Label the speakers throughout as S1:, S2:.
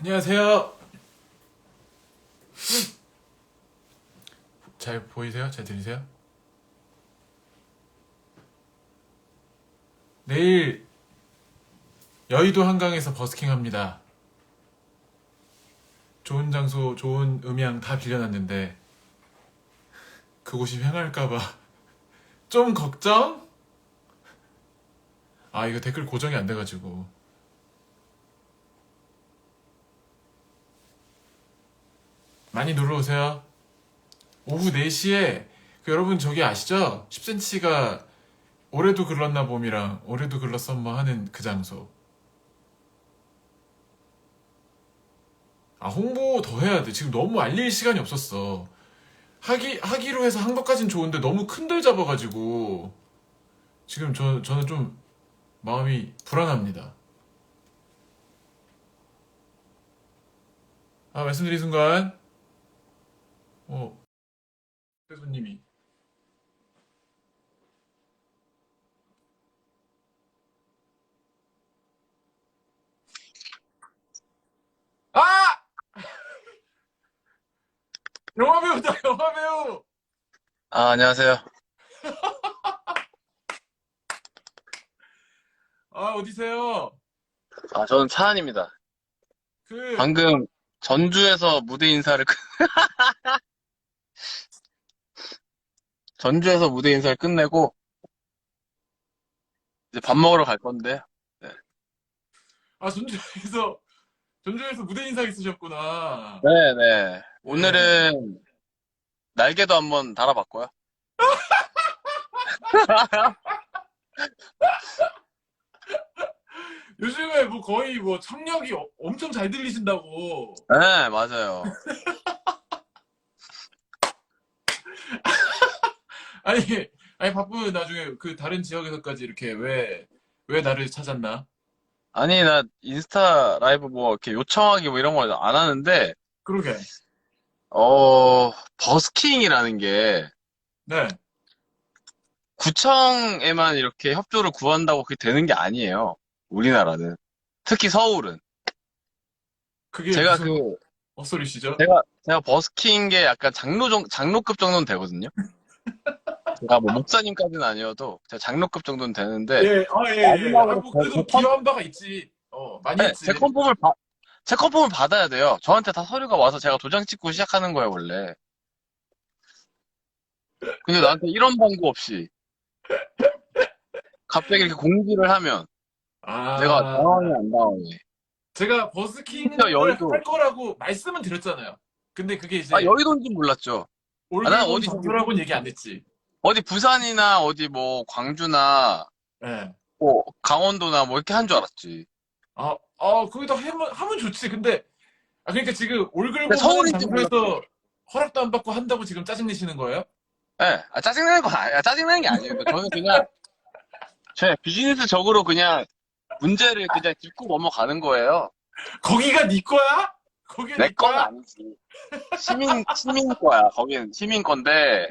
S1: 안녕하세요. 잘 보이세요? 잘 들리세요? 내일 여의도 한강에서 버스킹 합니다. 좋은 장소, 좋은 음향 다 빌려놨는데 그곳이 횡할까봐 좀 걱정? 아 이거 댓글 고정이 안 돼가지고 많이 놀러 오세요. 오후 4시에 그 여러분 저기 아시죠? 10cm가 올해도 글렀나 봄이랑 올해도 글렀어 뭐 하는 그 장소. 아 홍보 더 해야 돼. 지금 너무 알릴 시간이 없었어. 하기 하기로 해서 한 것까진 좋은데 너무 큰들 잡아가지고 지금 저 저는 좀 마음이 불안합니다. 아 말씀드린 순간 어 손님이 아! 영화 배우다 영화 배우
S2: 아, 안녕하세요.
S1: 아 어디세요?
S2: 아, 저는 차한입니다.
S1: 그
S2: 방금 전주에서 무대 인사를, 끝- 전주에서 무대 인사를 끝내고, 이제 밥 먹으러 갈 건데,
S1: 아 전주에서 전주에서 무대 인사 있으셨구나.
S2: 네네. 오늘은 날개도 한번 달아봤고요.
S1: 요즘에 뭐 거의 뭐 청력이 어- 엄청 잘 들리신다고.
S2: 네, 맞아요.
S1: 아니 아니 바쁜 나중에 그 다른 지역에서까지 이렇게 왜 왜 나를 찾았나?
S2: 아니, 나 인스타 라이브 뭐 이렇게 요청하기 뭐 이런 걸안 하는데,
S1: 그러게.
S2: 어, 버스킹이라는 게
S1: 네.
S2: 구청에만 이렇게 협조를 구한다고 그게 되는 게 아니에요. 우리나라는. 특히 서울은.
S1: 그게
S2: 제가
S1: 무슨
S2: 그,
S1: 헛소리시죠?
S2: 제가, 제가 버스킹계 약간 장로 정, 장로급 정도는 되거든요. 제가 뭐 목사님까지는 아니어도 제가 장로급 정도는 되는데,
S1: 예, 아, 예, 예. 아, 뭐
S2: 제-
S1: 그래도 기여한 바가 있지. 어, 많이
S2: 네,
S1: 했지.
S2: 제 컨펌을 받, 제 컨펌을 받아야 돼요. 저한테 다 서류가 와서 제가 도장 찍고 시작하는 거예요, 원래. 근데 나한테 이런 방구 없이 갑자기 이렇게 공지를 하면
S1: 아,
S2: 내가 당황해 안 당황해.
S1: 제가 버스킹을
S2: 여의도.
S1: 할 거라고 말씀은 드렸잖아요. 근데 그게 이제
S2: 아, 여의도인지 몰랐죠. 아, 난 어디
S1: 장소라고는 얘기 안 했지.
S2: 어디 부산이나 어디 뭐 광주나
S1: 예.
S2: 뭐 강원도나 뭐 이렇게 한 줄 알았지.
S1: 아, 아, 거기다 하면, 하면 좋지. 근데, 아, 그러니까 지금 올글보
S2: 근데 서울인지
S1: 장소에서 허락도 안 받고 한다고 지금 짜증내시는 거예요?
S2: 예, 아, 짜증나는 건 아니야. 짜증나는 게 아니에요. 저는 그냥 제 비즈니스적으로 그냥 문제를 그냥 짚고 넘어가는 거예요.
S1: 거기가 네 거야? 거기가
S2: 내네건
S1: 거야?
S2: 아니지. 시민 시민 거야. 거기는 시민 건데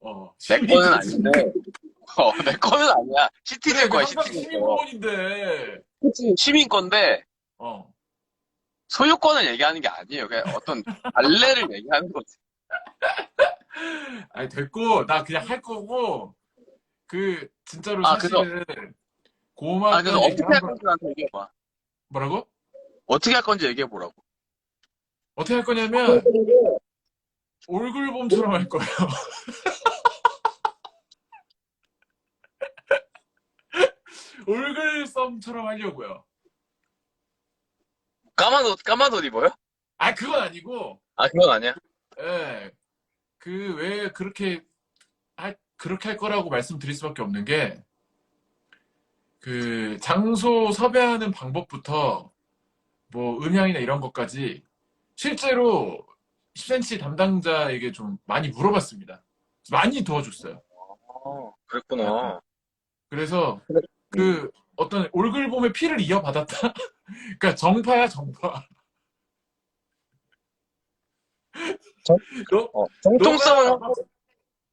S1: 어,
S2: 내 거는. 아닌데. 어, 내 거는 아니야. 시티즌 거야.
S1: 항상
S2: 시티즌
S1: 시민
S2: 거.
S1: 공원인데.
S2: 그치, 시민 건데
S1: 어.
S2: 소유권을 얘기하는 게 아니에요. 그냥 어떤 관례를 얘기하는 거지.
S1: 아니, 됐고, 나 그냥 할 거고, 그, 진짜로
S2: 아, 그래서-
S1: 사실은, 고마웠던
S2: 아, 그래서 어떻게 할 건지 나한테 얘기해봐.
S1: 뭐라고?
S2: 어떻게 할 건지 얘기해보라고.
S1: 어떻게 할 거냐면, 올글봄처럼 할 거예요. 올글썸처럼 하려고요.
S2: 까만 옷, 까만 옷 입어요?
S1: 아, 그건 아니고,
S2: 아, 그건 아니야.
S1: 예. 그, 왜 그렇게, 할, 그렇게 할 거라고 말씀드릴 수밖에 없는 게, 그, 장소 섭외하는 방법부터, 뭐, 음향이나 이런 것까지, 실제로 10cm 담당자에게 좀 많이 물어봤습니다. 많이 도와줬어요.
S2: 어, 그랬구나.
S1: 그래서, 그, 어떤 올글봄의 피를 이어받았다? 그러니까 정파야, 정파.
S2: 정- 어, 정통성을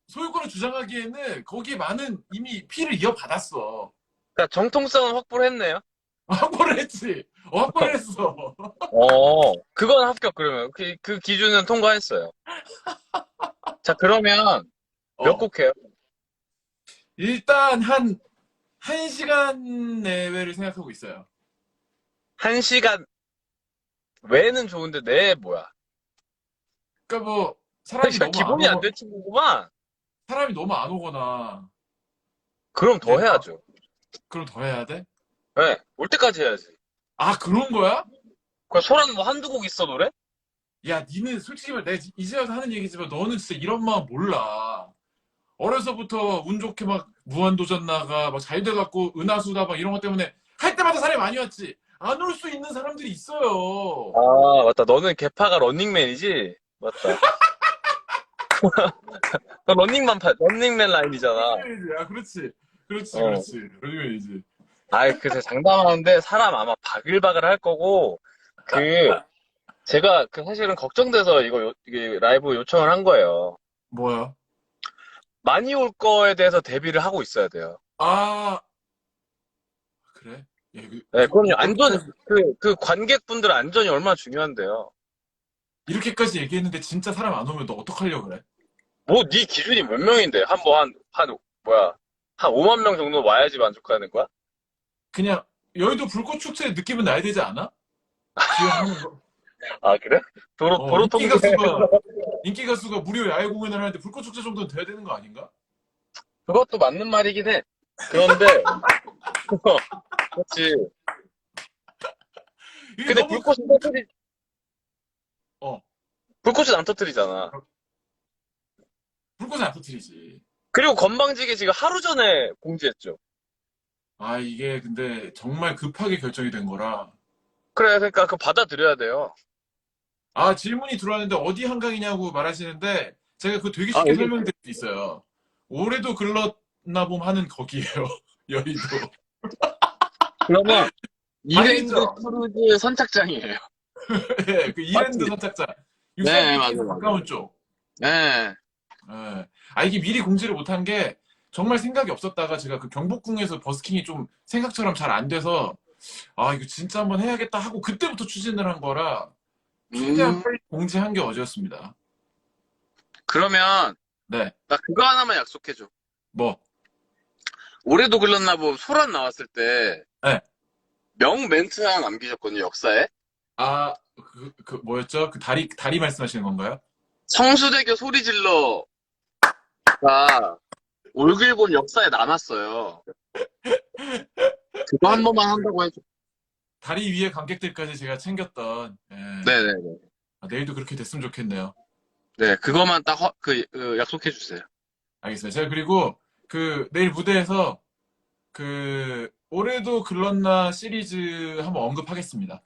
S1: 소유권을 주장하기에는 거기에 많은 이미 피를 이어받았어.
S2: 그러니까 정통성은 확보를 했네요.
S1: 확보를 했지. 어, 확보를 했어.
S2: 어, 그건 합격 그러면. 그, 그 기준은 통과했어요. 자, 그러면 몇
S1: 어.
S2: 곡 해요?
S1: 일단 한, 한 시간 내외를 생각하고 있어요.
S2: 한 시간 외는 좋은데 내 뭐야?
S1: 그러니까 뭐, 사람이
S2: 그러니까
S1: 너무
S2: 기본이 안안된 친구구만.
S1: 사람이 너무 안 오거나,
S2: 그럼 더
S1: 네.
S2: 해야죠.
S1: 그럼 더 해야 돼?
S2: 네, 올 때까지 해야지.
S1: 아, 그런 거야?
S2: 그 소란 뭐 한두 곡 있어 노래?
S1: 야, 니는 솔직히 말 내가 이제 와서 하는 얘기지만 너는 진짜 이런 마음 몰라. 어려서부터 운 좋게 막 무한도전 나가, 막 잘 돼갖고 은하수다 막 이런 것 때문에 할 때마다 사람이 많이 왔지. 안 올 수 있는 사람들이 있어요.
S2: 아 맞다. 너는 개파가 런닝맨이지? 맞다. 너 런닝맨 파, 런닝맨 라인이잖아.
S1: 아, 그렇지. 그렇지,
S2: 어.
S1: 그렇지. 그러면이지.
S2: 아이 그새 장담하는데 사람 아마 바글바글 할 거고 그 제가 그 사실은 걱정돼서 이거 요- 이게 라이브 요청을 한 거예요.
S1: 뭐야?
S2: 많이 올 거에 대해서 대비를 하고 있어야 돼요.
S1: 아, 그래? 야, 이거,
S2: 네, 그럼요. 안전 그, 그 관객분들 안전이 얼마나 중요한데요.
S1: 이렇게까지 얘기했는데 진짜 사람 안 오면 너 어떡하려고 그래?
S2: 뭐, 네 기준이 몇 명인데? 한, 뭐, 한, 한, 뭐야. 한 5만 명 정도 와야지 만족하는 거야?
S1: 그냥 여의도 불꽃 축제 느낌은 나야 되지 않아? 거.
S2: 아, 그래? 도로,
S1: 어,
S2: 도로
S1: 인기
S2: 통제.
S1: 가수가 인기 가수가 무료 야외 공연을 하는데 불꽃 축제 정도는 돼야 되는 거 아닌가?
S2: 그것도 맞는 말이긴 해. 그런데, 어, 그렇지.
S1: 이게
S2: 근데
S1: 너무
S2: 불꽃은 터뜨리,
S1: 어.
S2: 불꽃은 안 터뜨리잖아.
S1: 불꽃은 안 터뜨리지.
S2: 그리고 건방지게 지금 하루 전에 공지했죠.
S1: 아 이게 근데 정말 급하게 결정이 된 거라.
S2: 그래, 그러니까 그 받아들여야 돼요.
S1: 아 질문이 들어왔는데 어디 한강이냐고 말하시는데 제가 그거 되게
S2: 아,
S1: 쉽게
S2: 여기-
S1: 설명드릴 수 있어요. 올해도 글렀나 봄 하는 거기에요. 여의도.
S2: 그러면, 이랜드
S1: 아니죠.
S2: 크루즈 선착장이에요.
S1: 예, 그 이랜드
S2: 맞지?
S1: 선착장.
S2: 네,
S1: 63
S2: 맞아요, 맞아요.
S1: 가까운 쪽.
S2: 네.
S1: 예. 아, 이게 미리 공지를 못한 게 정말 생각이 없었다가 제가 그 경복궁에서 버스킹이 좀 생각처럼 잘 안 돼서 아, 이거 진짜 한번 해야겠다 하고 그때부터 추진을 한 거라 최대한
S2: 음,
S1: 빨리 공지한 게 어제였습니다.
S2: 그러면,
S1: 네.
S2: 나 그거 하나만 약속해줘.
S1: 뭐,
S2: 올해도 글렀나 보 소란 나왔을 때,
S1: 네.
S2: 명 멘트 하나 남기셨거든요, 역사에.
S1: 아, 그, 그 뭐였죠? 그 다리, 다리 말씀하시는 건가요?
S2: 성수대교 소리 질러가 올글본 역사에 남았어요. 그거 한 번만 한다고 해줘.
S1: 다리 위에 관객들까지 제가 챙겼던, 예.
S2: 네네네.
S1: 아, 내일도 그렇게 됐으면 좋겠네요.
S2: 네, 그거만 딱, 허- 그, 그 약속해 주세요.
S1: 알겠습니다. 제가 그리고 그 내일 무대에서 그 올해도 글렀나 시리즈 한번 언급하겠습니다.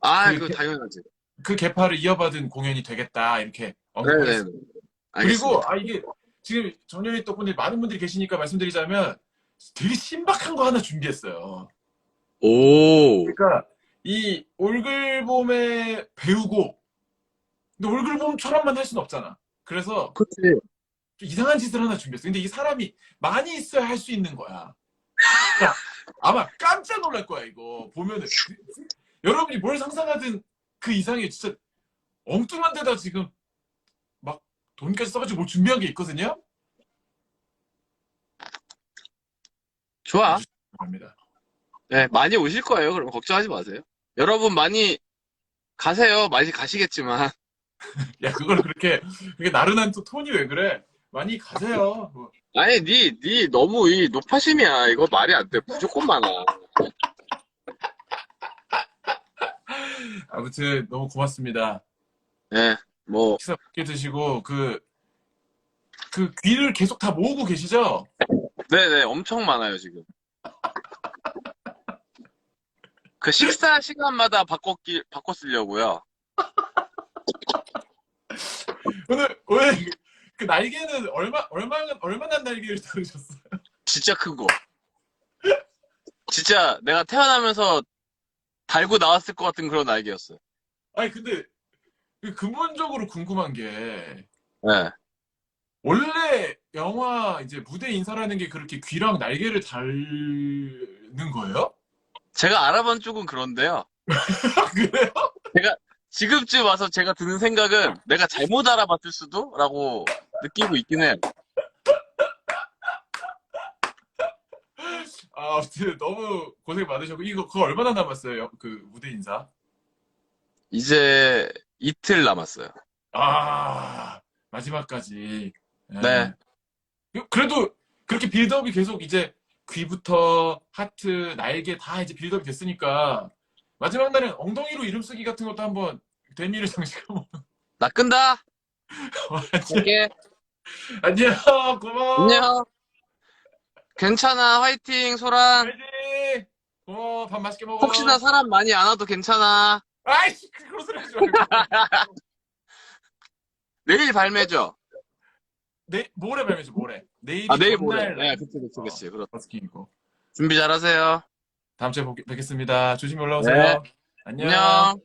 S2: 아,
S1: 그-
S2: 그거 당연하지.
S1: 그 개파를 이어받은 공연이 되겠다 이렇게
S2: 네네.
S1: 언급하겠습니다.
S2: 알겠습니다.
S1: 그리고 아 이게 지금 정연이 덕분에 많은 분들이 계시니까 말씀드리자면 되게 신박한 거 하나 준비했어요.
S2: 오.
S1: 그러니까 이 올글봄에 배우고 근데 올글봄처럼만 할 수는 없잖아. 그래서
S2: 그치.
S1: 좀 이상한 짓을 하나 준비했어. 근데 이 사람이 많이 있어야 할 수 있는 거야. 그러니까 아마 깜짝 놀랄 거야, 이거. 보면은. 여러분이 뭘 상상하든 그 이상의 진짜 엉뚱한 데다 지금 막 돈까지 써가지고 뭘 준비한 게 있거든요?
S2: 좋아.
S1: 합니다.
S2: 네, 많이 오실 거예요. 그럼 걱정하지 마세요. 여러분 많이 가세요. 많이 가시겠지만.
S1: 야, 그걸 그렇게, 그게 나른한 또 톤이 왜 그래? 많이 가세요. 뭐.
S2: 아니, 니, 니 너무 이 노파심이야. 이거 말이 안 돼. 무조건 많아.
S1: 아무튼 너무 고맙습니다.
S2: 네, 뭐,
S1: 식사 맛있게 드시고, 그, 그 귀를 계속 다 모으고 계시죠?
S2: 네네, 엄청 많아요, 지금. 그 식사 시간마다 바꿨기, 바꿔 쓰려고요.
S1: 오늘 오늘 그- 그 날개는 얼마 얼마 얼마나 날개를 다루셨어요?
S2: 진짜 큰 거. 진짜 내가 태어나면서 달고 나왔을 것 같은 그런 날개였어요.
S1: 아니 근데 그 근본적으로 궁금한 게
S2: 네.
S1: 원래 영화 이제 무대 인사라는 게 그렇게 귀랑 날개를 달는 거예요?
S2: 제가 알아본 쪽은 그런데요.
S1: 아, 그래요?
S2: 제가, 지금쯤 와서 제가 드는 생각은 내가 잘못 알아봤을 수도? 라고 느끼고 있긴 해요.
S1: 아, 아무튼 너무 고생 많으셨고 이거 그거 얼마나 남았어요? 그 무대 인사?
S2: 이제 이틀 남았어요.
S1: 아, 마지막까지. 예.
S2: 네.
S1: 그래도 그렇게 빌드업이 계속 이제 귀부터 하트, 날개 다 이제 빌드업이 됐으니까 마지막 날은 엉덩이로 이름 쓰기 같은 것도 한번 데니를 장식 한번.
S2: 나 끈다!
S1: 안녕.
S2: 갈게.
S1: 안녕. 고마워.
S2: 안녕. 괜찮아. 화이팅, 소란.
S1: 화이팅. 고마워. 밥 맛있게 먹어.
S2: 혹시나 사람 많이 안 와도 괜찮아.
S1: 아이씨, 그런 소리 하지 말고.
S2: 내일 발매죠?
S1: 내, 모레 발매죠, 모레. 내일이
S2: 아, 내일 모레. 네, 그치, 그치, 그치. 그렇
S1: 버스킹이고.
S2: 준비 잘 하세요.
S1: 다음 주에 뵙- 뵙겠습니다. 조심히 올라오세요.
S2: 네.
S1: 안녕.
S2: 안녕.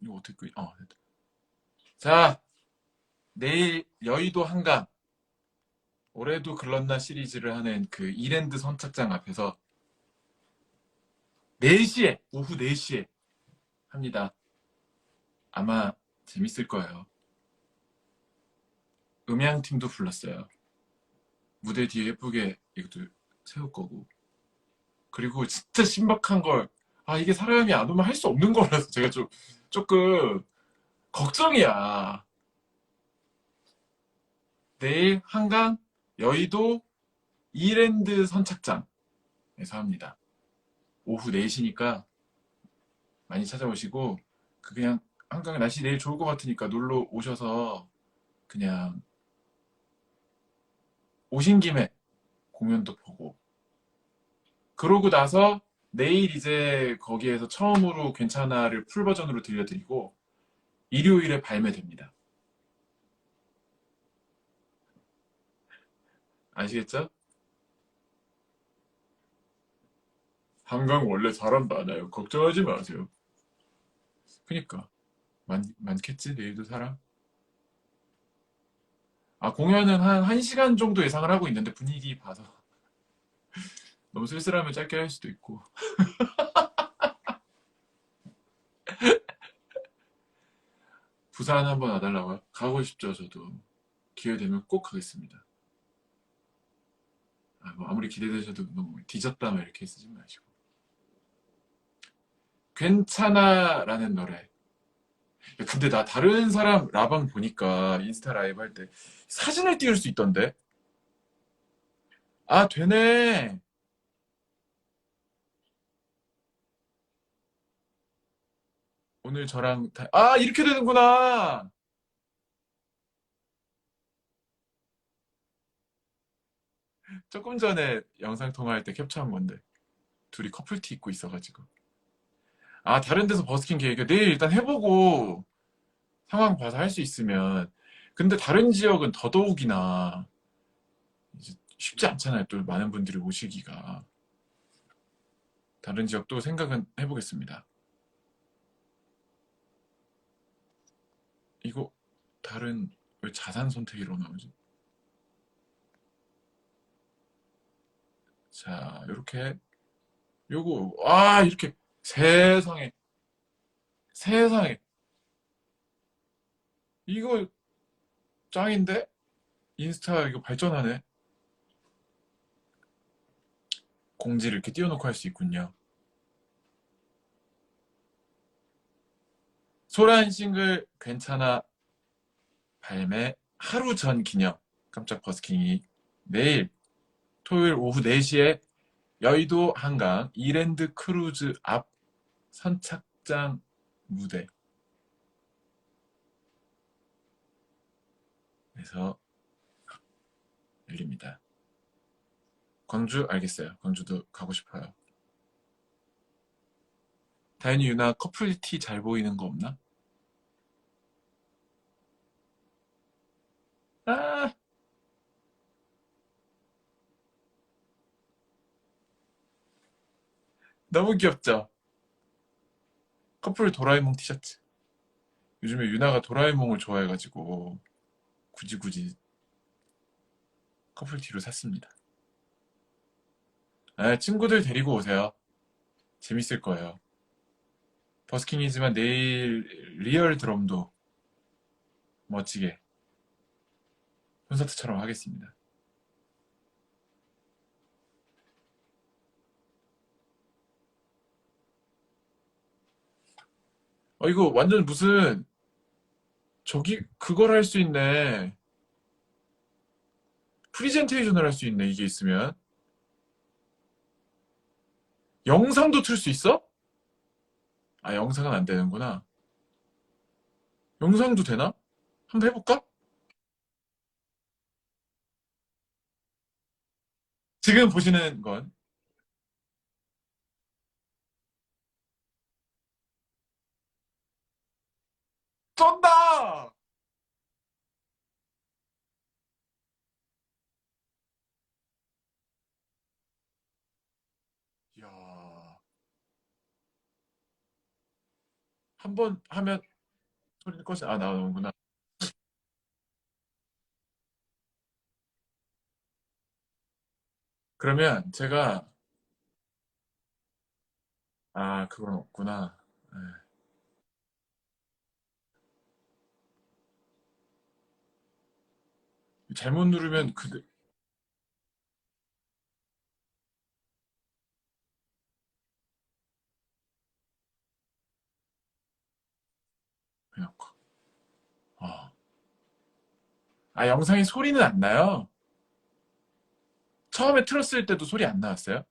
S1: 이거 어떻게 끄? 어, 됐다. 자, 내일 여의도 한강 올해도 글렀나 시리즈를 하는 그 이랜드 선착장 앞에서 4시에 오후 4시에 합니다. 아마 재밌을 거예요. 음향팀도 불렀어요. 무대 뒤에 예쁘게 이것도 세울 거고. 그리고 진짜 신박한 걸, 아, 이게 사람이 안 오면 할 수 없는 거라서 제가 좀, 조금, 걱정이야. 내일 한강, 여의도, 이랜드 선착장에서 합니다. 오후 4시니까 많이 찾아오시고, 그 그냥 한강 날씨 내일 좋을 것 같으니까 놀러 오셔서 그냥 오신 김에 공연도 보고 그러고 나서 내일 이제 거기에서 처음으로 괜찮아를 풀 버전으로 들려드리고 일요일에 발매됩니다. 아시겠죠? 한강 원래 사람 많아요. 걱정하지 마세요. 그니까 많, 많겠지 내일도 사람? 아 공연은 한 1시간 정도 예상을 하고 있는데 분위기 봐서 너무 쓸쓸하면 짧게 할 수도 있고 부산 한번 와달라고요? 가고 싶죠 저도 기회 되면 꼭 가겠습니다 아, 뭐 아무리 기대되셔도 너무 뒤졌다 막 이렇게 쓰지 마시고 괜찮아 라는 노래. 야, 근데 나 다른 사람 라방 보니까 인스타 라이브 할 때 사진을 띄울 수 있던데? 아 되네. 오늘 저랑 다... 아 이렇게 되는구나. 조금 전에 영상 통화할 때 캡처한 건데 둘이 커플티 입고 있어가지고 아 다른 데서 버스킹 계획이 내일 일단 해보고 상황 봐서 할 수 있으면. 근데 다른 지역은 더더욱이나 이제 쉽지 않잖아요 또 많은 분들이 오시기가. 다른 지역도 생각은 해보겠습니다. 이거 다른 왜 자산 선택이라고 나오지? 자, 이렇게. 요거 아 이렇게 세상에 세상에. 이거 짱인데? 인스타 이거 발전하네. 공지를 이렇게 띄워놓고 할 수 있군요. 소란 싱글 괜찮아. 발매 하루 전 기념. 깜짝 버스킹이 내일 토요일 오후 4시에 여의도 한강 이랜드 크루즈 앞 선착장 무대 에서 열립니다. 광주 알겠어요. 광주도 가고 싶어요. 다현이 유나 커플티 잘 보이는 거 없나? 아 너무 귀엽죠? 커플 도라에몽 티셔츠. 요즘에 유나가 도라에몽을 좋아해가지고 굳이 굳이 커플 티로 샀습니다. 아, 친구들 데리고 오세요. 재밌을 거예요. 버스킹이지만 내일 리얼 드럼도 멋지게 콘서트처럼 하겠습니다. 어, 이거 완전 무슨 저기 그걸 할 수 있네. 프리젠테이션을 할 수 있네. 이게 있으면. 영상도 틀 수 있어? 아, 영상은 안 되는구나. 영상도 되나? 한번 해볼까? 지금 보시는 건 쩐다! 이야. 한 번 하면 소리는 꺼지, 아, 나오는구나. 그러면 제가, 아, 그건 없구나. 네. 잘못 누르면 그, 그냥, 아. 아, 영상에 소리는 안 나요? 처음에 틀었을 때도 소리 안 나왔어요?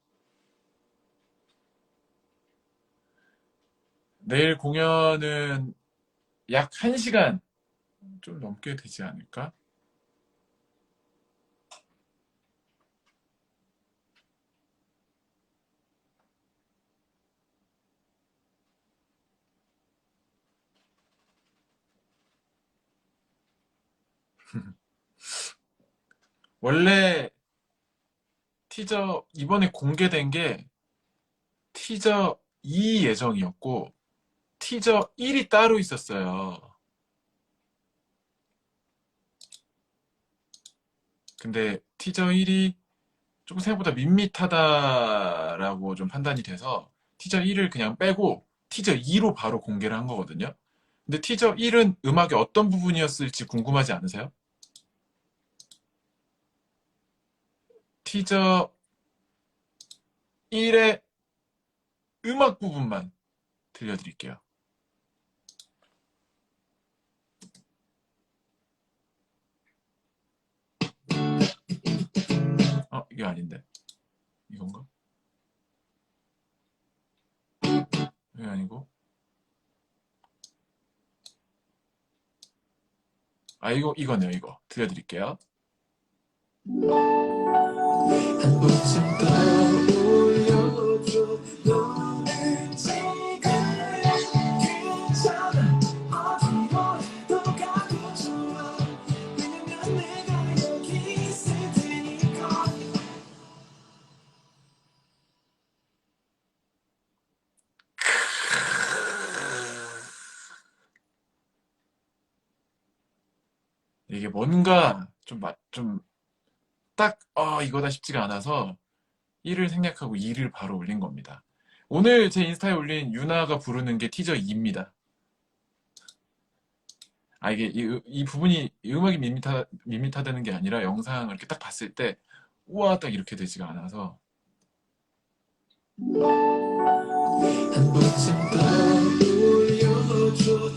S1: 내일 공연은 약 1시간 좀 넘게 되지 않을까? 원래 티저 이번에 공개된 게 티저 2 예정이었고 티저 1이 따로 있었어요. 근데 티저 1이 조금 생각보다 밋밋하다라고 좀 판단이 돼서 티저 1을 그냥 빼고 티저 2로 바로 공개를 한 거거든요. 근데 티저 1은 음악의 어떤 부분이었을지 궁금하지 않으세요? 티저 1의 음악 부분만 들려드릴게요. 어, 이게 아닌데. 이건가? 이게 아니고. 아, 이거, 이거네요, 이거. 들려드릴게요. 이게 뭔가 좀, 마- 좀, 딱, 어, 이거다 싶지가 않아서 1을 생략하고 2를 바로 올린 겁니다. 오늘 제 인스타에 올린 유나가 부르는 게 티저 2입니다. 아, 이게 이, 이- 이 부분이 이 음악이 밋밋하, 밋밋하다는 게 아니라 영상을 이렇게 딱 봤을 때, 우와, 딱 이렇게 되지가 않아서.
S3: 한 번쯤 떠올려줘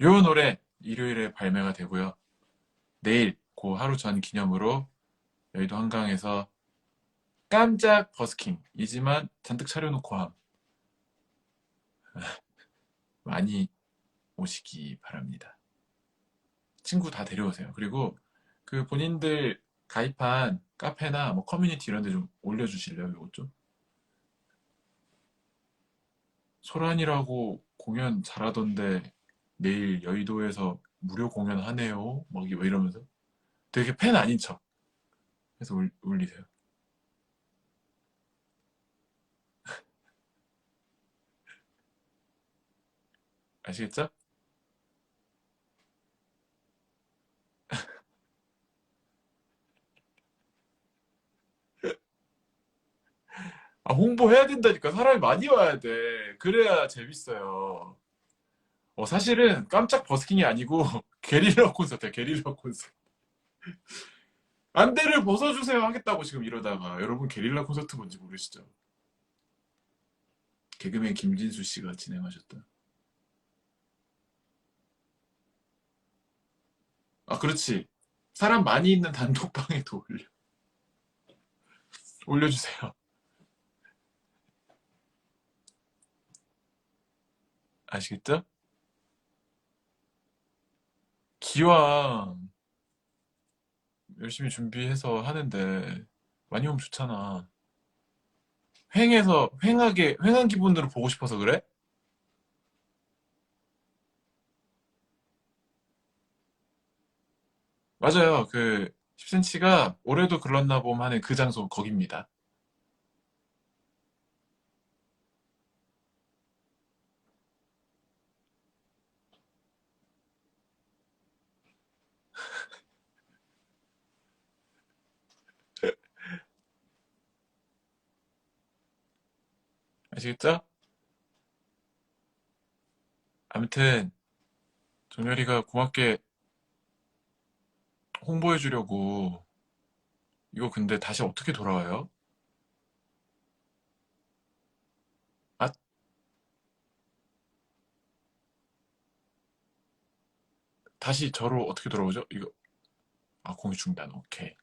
S1: 요 노래 일요일에 발매가 되고요. 내일 그 하루 전 기념으로 여의도 한강에서 깜짝 버스킹이지만 잔뜩 차려놓고 함. 많이 오시기 바랍니다. 친구 다 데려오세요. 그리고 그 본인들 가입한 카페나 뭐 커뮤니티 이런 데 좀 올려주실래요? 이것 좀. 소란이라고 공연 잘하던데 내일 여의도에서 무료 공연하네요. 막 이러면서 되게 팬 아닌 척 해서 울, 울리세요. 아시겠죠? 아, 홍보해야 된다니까. 사람이 많이 와야 돼. 그래야 재밌어요. 어, 사실은 깜짝 버스킹이 아니고 게릴라 콘서트야, 게릴라 콘서트. 안대를 벗어주세요 하겠다고 지금 이러다가 여러분 게릴라 콘서트 뭔지 모르시죠? 개그맨 김진수 씨가 진행하셨던. 아, 그렇지. 사람 많이 있는 단독방에도 올려. 올려주세요. 아시겠죠? 기왕 열심히 준비해서 하는데 많이 오면 좋잖아. 횡해서 횡하게 횡한 기분으로 보고 싶어서 그래? 맞아요. 그 10cm가 올해도 글렀나 봄 하는 그 장소 거깁니다. 아시겠죠? 아무튼 정열이가 고맙게 홍보해 주려고 이거 근데 다시 어떻게 돌아와요? 아, 다시 저로 어떻게 돌아오죠? 이거 아 공유 중단 오케이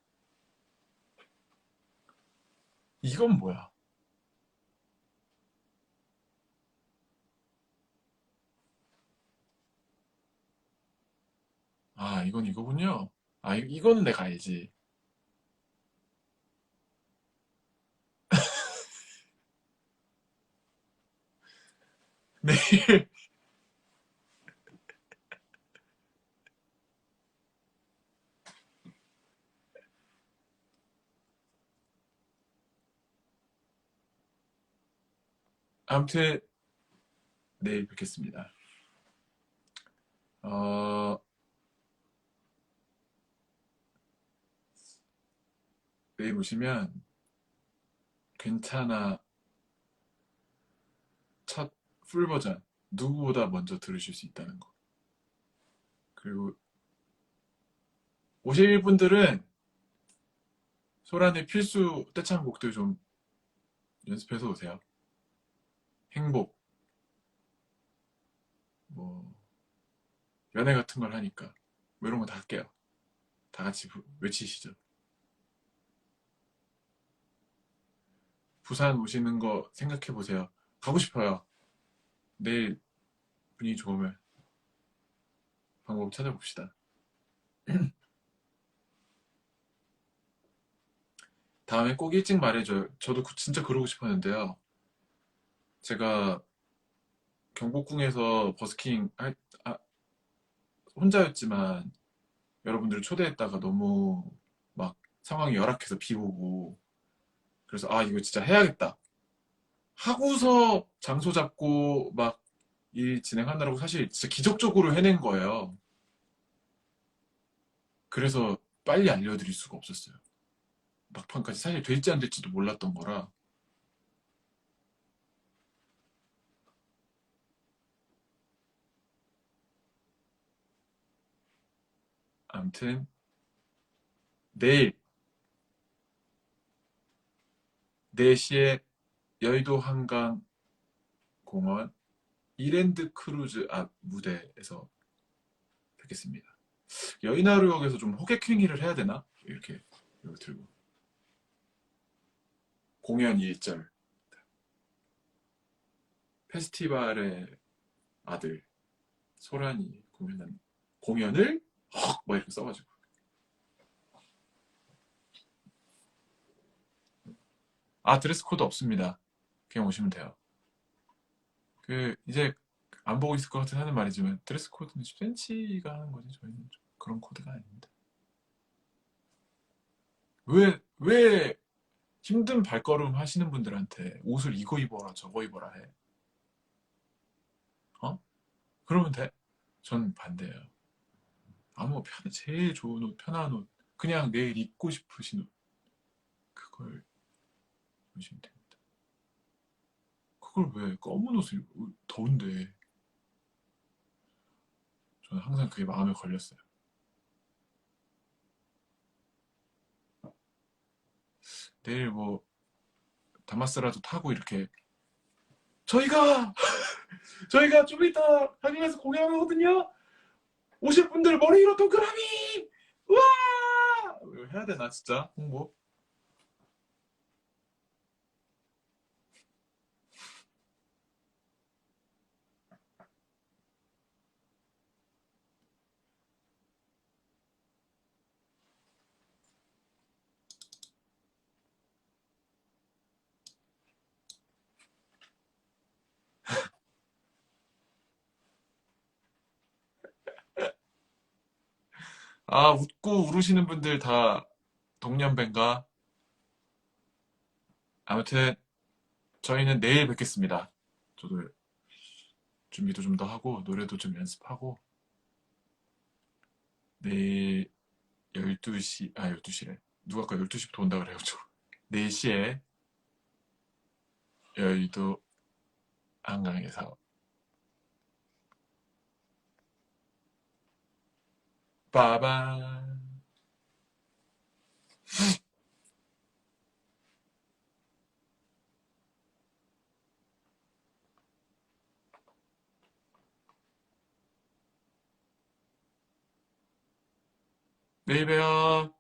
S1: 이건 뭐야? 아 이건 이거군요. 아 이- 이거는 내가 알지. 내일 아무튼 내일 뵙겠습니다. 어, 내일 오시면 괜찮아 첫 풀 버전 누구보다 먼저 들으실 수 있다는 거. 그리고 오실 분들은 소란의 필수 떼창 곡들 좀 연습해서 오세요. 행복, 뭐 연애 같은 걸 하니까 뭐 이런 거 다 할게요. 다 같이 부- 외치시죠. 부산 오시는 거 생각해 보세요. 가고 싶어요. 내일 분위기 좋으면 방법 찾아봅시다. 다음에 꼭 일찍 말해줘요. 저도 그- 진짜 그러고 싶었는데요. 제가 경복궁에서 버스킹 할, 아, 혼자였지만 여러분들을 초대했다가 너무 막 상황이 열악해서 비 오고 그래서 아 이거 진짜 해야겠다 하고서 장소 잡고 막 일 진행하느라고 사실 진짜 기적적으로 해낸 거예요. 그래서 빨리 알려드릴 수가 없었어요. 막판까지 사실 될지 안 될지도 몰랐던 거라 아무튼 내일 4시에 여의도 한강 공원 이랜드 크루즈 앞 무대에서 뵙겠습니다. 여의나루역에서 좀 호객행위를 해야 되나? 이렇게 이거 들고 공연 일절 페스티벌의 아들 소란이 공연한 공연을 헉! 막 이렇게 써가지고 아 드레스 코드 없습니다. 그냥 오시면 돼요. 그 이제 안 보고 있을 것 같은 하는 말이지만 드레스 코드는 10cm가 하는 거지 저희는 좀 그런 코드가 아닙니다. 왜 왜 힘든 발걸음 하시는 분들한테 옷을 이거 입어라 저거 입어라 해? 어? 그러면 돼. 전 반대예요. 아무 편, 제일 좋은 옷, 편한 옷, 그냥 내일 입고 싶으신 옷, 그걸 입으시면 됩니다. 그걸 왜 검은 옷을 더운데? 저는 항상 그게 마음에 걸렸어요. 내일 뭐 다마스라도 타고 이렇게 저희가 저희가 좀 이따 한국에서 공연하거든요. 오실 분들 머리 위로 동그라미! 우와! 해야 되나 진짜 홍보? 아 웃고 울으시는 분들 다 동년배인가? 아무튼 저희는 내일 뵙겠습니다. 저도 준비도 좀 더 하고 노래도 좀 연습하고 내일 12시 아 12시래 누가 아까 12시부터 온다 그래요 저 4시에 여의도 한강에서 빠밤 내일 봬요.